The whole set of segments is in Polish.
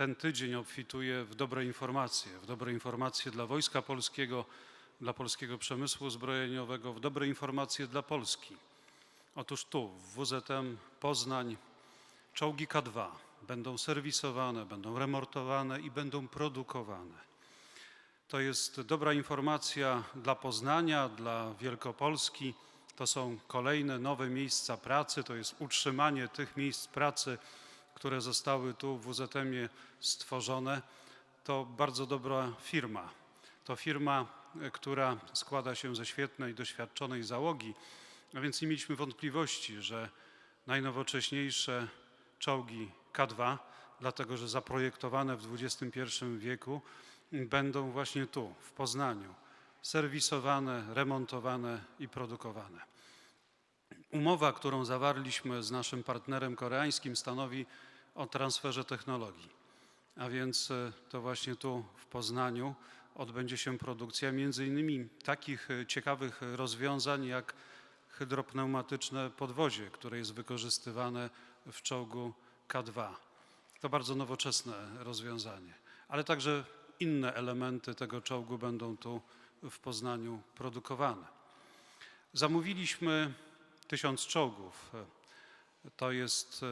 ten tydzień obfituje w dobre informacje, w dobre informacje dla Wojska Polskiego, dla polskiego przemysłu zbrojeniowego, w dobre informacje dla Polski. Otóż tu, w WZM Poznań, czołgi K2 będą serwisowane, będą remontowane i będą produkowane. To jest dobra informacja dla Poznania, dla Wielkopolski. To są kolejne nowe miejsca pracy, to jest utrzymanie tych miejsc pracy, które zostały tu w WZM-ie stworzone. To bardzo dobra firma. To firma, e, która składa się ze świetnej, doświadczonej załogi, a więc nie mieliśmy wątpliwości, że najnowocześniejsze czołgi K2, dlatego że zaprojektowane w XXI wieku, będą właśnie tu, w Poznaniu, serwisowane, remontowane i produkowane. Umowa, którą zawarliśmy z naszym partnerem koreańskim, stanowi o transferze technologii. A więc e, to właśnie tu w Poznaniu odbędzie się produkcja między innymi takich e, ciekawych rozwiązań jak hydropneumatyczne podwozie, które jest wykorzystywane w czołgu K2. To bardzo nowoczesne rozwiązanie, ale także inne elementy tego czołgu będą tu w Poznaniu produkowane. Zamówiliśmy tysiąc czołgów. To jest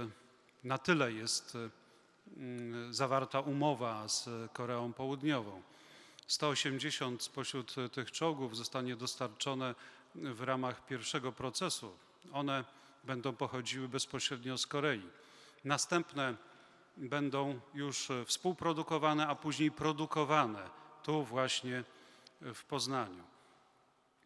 na tyle jest mm, zawarta umowa z Koreą Południową. 180 spośród tych czołgów zostanie dostarczone w ramach pierwszego procesu. One będą pochodziły bezpośrednio z Korei. Następne będą już współprodukowane, a później produkowane tu właśnie w Poznaniu.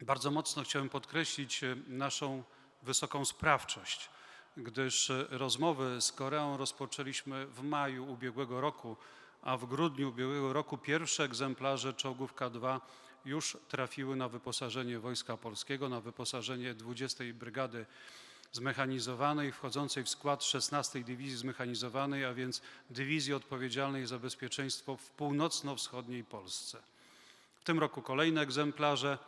Bardzo mocno chciałem podkreślić e, naszą wysoką sprawczość, gdyż rozmowy z Koreą rozpoczęliśmy w maju ubiegłego roku, a w grudniu ubiegłego roku pierwsze egzemplarze czołgów K2 już trafiły na wyposażenie Wojska Polskiego, na wyposażenie 20 Brygady Zmechanizowanej, wchodzącej w skład 16 Dywizji Zmechanizowanej, a więc dywizji odpowiedzialnej za bezpieczeństwo w północno-wschodniej Polsce. W tym roku kolejne egzemplarze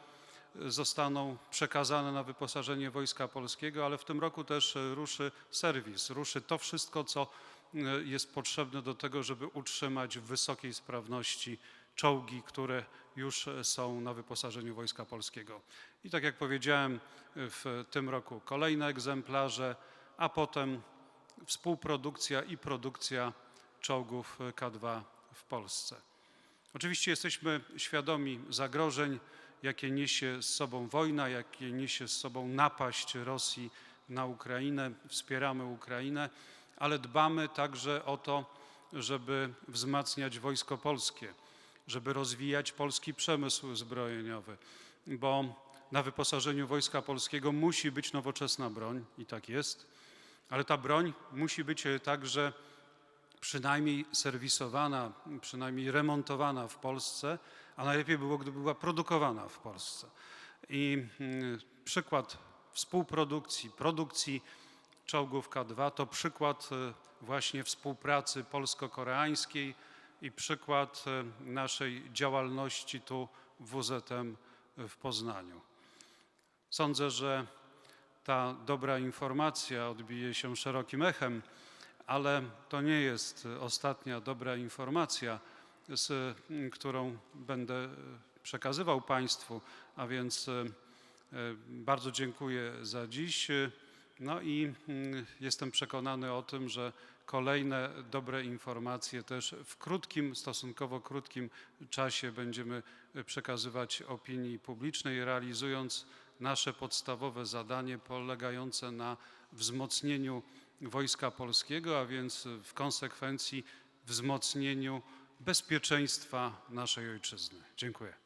zostaną przekazane na wyposażenie Wojska Polskiego, ale w tym roku też ruszy serwis, ruszy to wszystko, co e, jest potrzebne do tego, żeby utrzymać w wysokiej sprawności czołgi, które już są na wyposażeniu Wojska Polskiego. I tak jak powiedziałem, w tym roku kolejne egzemplarze, a potem współprodukcja i produkcja czołgów K2 w Polsce. Oczywiście jesteśmy świadomi zagrożeń, jakie niesie z sobą wojna, jakie niesie z sobą napaść Rosji na Ukrainę. Wspieramy Ukrainę, ale dbamy także o to, żeby wzmacniać wojsko polskie, żeby rozwijać polski przemysł zbrojeniowy, bo na wyposażeniu wojska polskiego musi być nowoczesna broń i tak jest, ale ta broń musi być także przynajmniej serwisowana, przynajmniej remontowana w Polsce, a najlepiej było, gdyby była produkowana w Polsce. I mm, przykład współprodukcji, produkcji czołgów K2 to przykład e, właśnie współpracy polsko-koreańskiej i przykład e, naszej działalności tu w WZM w Poznaniu. Sądzę, że ta dobra informacja odbije się szerokim echem, ale to nie jest ostatnia dobra informacja, z którą będę przekazywał Państwu, a więc e, bardzo dziękuję za dziś. No i mm, jestem przekonany o tym, że kolejne dobre informacje też w krótkim, stosunkowo krótkim czasie będziemy przekazywać opinii publicznej, realizując nasze podstawowe zadanie polegające na wzmocnieniu Wojska Polskiego, a więc w konsekwencji wzmocnieniu bezpieczeństwa naszej ojczyzny. Dziękuję.